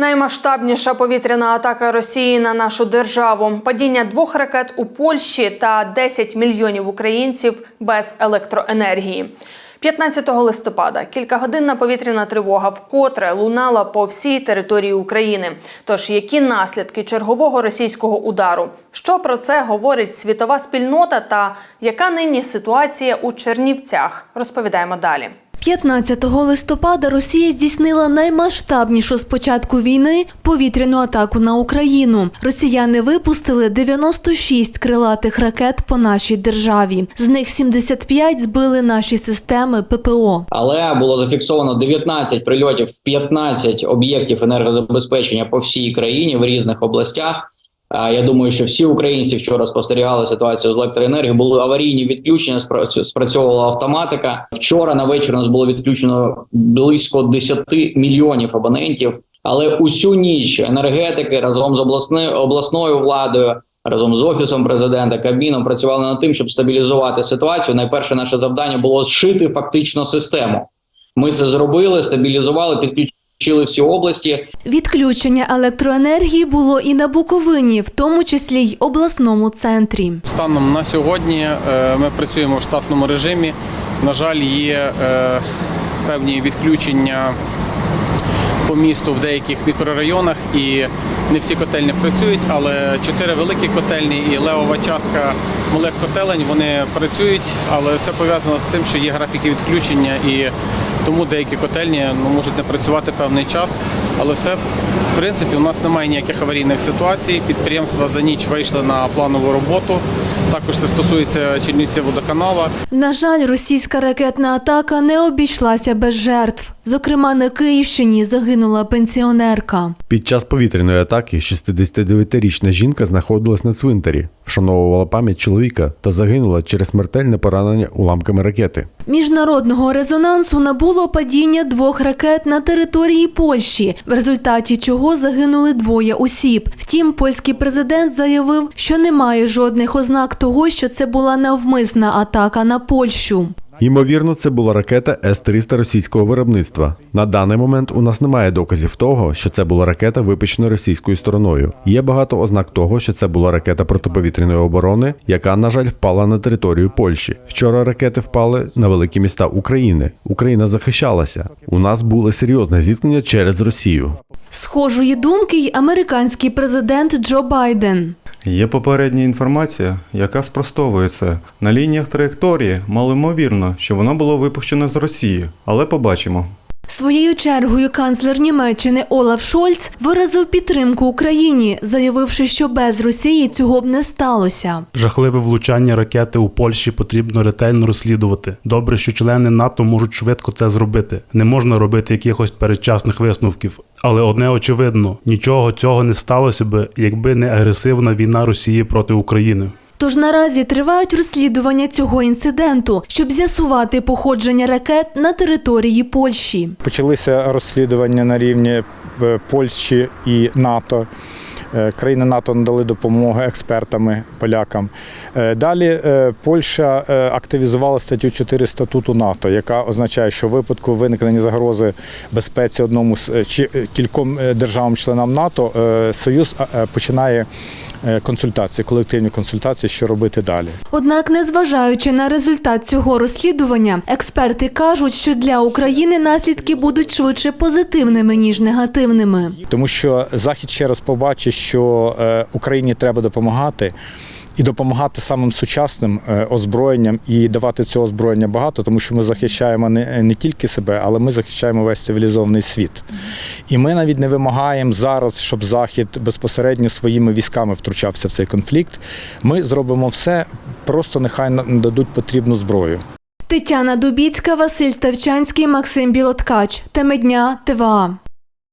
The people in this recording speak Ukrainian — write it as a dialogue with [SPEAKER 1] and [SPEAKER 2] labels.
[SPEAKER 1] Наймасштабніша повітряна атака Росії на нашу державу, падіння двох ракет у Польщі та 10 мільйонів українців без електроенергії. 15 листопада кількагодинна повітряна тривога вкотре лунала по всій території України. Тож які наслідки чергового російського удару? Що про це говорить світова спільнота та яка нині ситуація у Чернівцях? Розповідаємо далі.
[SPEAKER 2] 15 листопада Росія здійснила наймасштабнішу з початку війни повітряну атаку на Україну. Росіяни випустили 96 крилатих ракет по нашій державі. З них 75 збили наші системи ППО.
[SPEAKER 3] але було зафіксовано 19 прильотів в 15 об'єктів енергозабезпечення по всій країні в різних областях. А, Я думаю, що всі українці вчора спостерігали ситуацію з електроенергією. Були аварійні відключення, спра- спрацьовувала автоматика. Вчора на вечір у нас було відключено близько 10 мільйонів абонентів. Але усю ніч енергетики разом з обласною обласною владою, разом з офісом президента, кабіном працювали над тим, щоб стабілізувати ситуацію. Найперше наше завдання було зшити фактично систему. Ми це зробили, стабілізували, підключили всі області.
[SPEAKER 2] Відключення електроенергії було і на Буковині, в тому числі й обласному центрі.
[SPEAKER 4] Станом на сьогодні е, ми працюємо в штатному режимі. На жаль, є е, певні відключення по місту в деяких мікрорайонах і не всі котельні працюють, але чотири великі котельні і левова частка малих котелень вони працюють, але це пов'язано з тим, що є графіки відключення і тому деякі котельні ну, можуть не працювати певний час. Але все в принципі у нас немає ніяких аварійних ситуацій. Підприємства за ніч вийшли на планову роботу. Також це стосується Чернівців водоканала.
[SPEAKER 2] На жаль, російська ракетна атака не обійшлася без жертв. Зокрема, на Київщині загинула пенсіонерка.
[SPEAKER 5] Під час повітряної атаки 69-річна жінка знаходилась на цвинтарі, вшановувала пам'ять чоловіка та загинула через смертельне поранення уламками ракети.
[SPEAKER 2] Міжнародного резонансу набуло падіння двох ракет на території Польщі, в результаті чого загинули двоє осіб. Втім, польський президент заявив, що немає жодних ознак того, що це була навмисна атака на Польщу.
[SPEAKER 5] Ймовірно, це була ракета С-300 російського виробництва. На даний момент у нас немає доказів того, що це була ракета, випущена російською стороною. Є багато ознак того, що це була ракета протиповітряної оборони, яка, на жаль, впала на територію Польщі. Вчора ракети впали на великі міста України. Україна захищалася. У нас були серйозне зіткнення через Росію.
[SPEAKER 2] Схожої думки й американський президент Джо Байден.
[SPEAKER 6] Є попередня інформація, яка спростовує це. На лініях траєкторії малоймовірно, що воно було випущено з Росії, але побачимо.
[SPEAKER 2] Своєю чергою канцлер Німеччини Олаф Шольц виразив підтримку Україні, заявивши, що без Росії цього б не сталося.
[SPEAKER 7] Жахливе влучання ракети у Польщі потрібно ретельно розслідувати. Добре, що члени НАТО можуть швидко це зробити. Не можна робити якихось передчасних висновків. Але одне очевидно: нічого цього не сталося би, якби не агресивна війна Росії проти України.
[SPEAKER 2] Тож наразі тривають розслідування цього інциденту, щоб з'ясувати походження ракет на території Польщі.
[SPEAKER 8] Почалися розслідування на рівні е, Польщі і НАТО. Е, Країни НАТО надали допомогу експертами полякам. Е, Далі е, Польща активізувала статтю 4 статуту НАТО, яка означає, що в випадку виникнення загрози безпеці одному з чи кільком державам-членам НАТО Союз починає консультації, колективні консультації, що робити далі.
[SPEAKER 2] Однак, незважаючи на результат цього розслідування, експерти кажуть, що для України наслідки будуть швидше позитивними ніж негативними.
[SPEAKER 8] Тому що Захід ще раз побачить, що е, Україні треба допомагати. І допомагати самим сучасним е, озброєнням і давати цього озброєння багато, тому що ми захищаємо не, не тільки себе, але ми захищаємо весь цивілізований світ. І ми навіть не вимагаємо зараз, щоб Захід безпосередньо своїми військами втручався в цей конфлікт. Ми зробимо все, просто нехай нам дадуть потрібну зброю.
[SPEAKER 2] Тетяна Дубіцька, Василь Ставчанський, Максим Білоткач. Теми дня ТВА.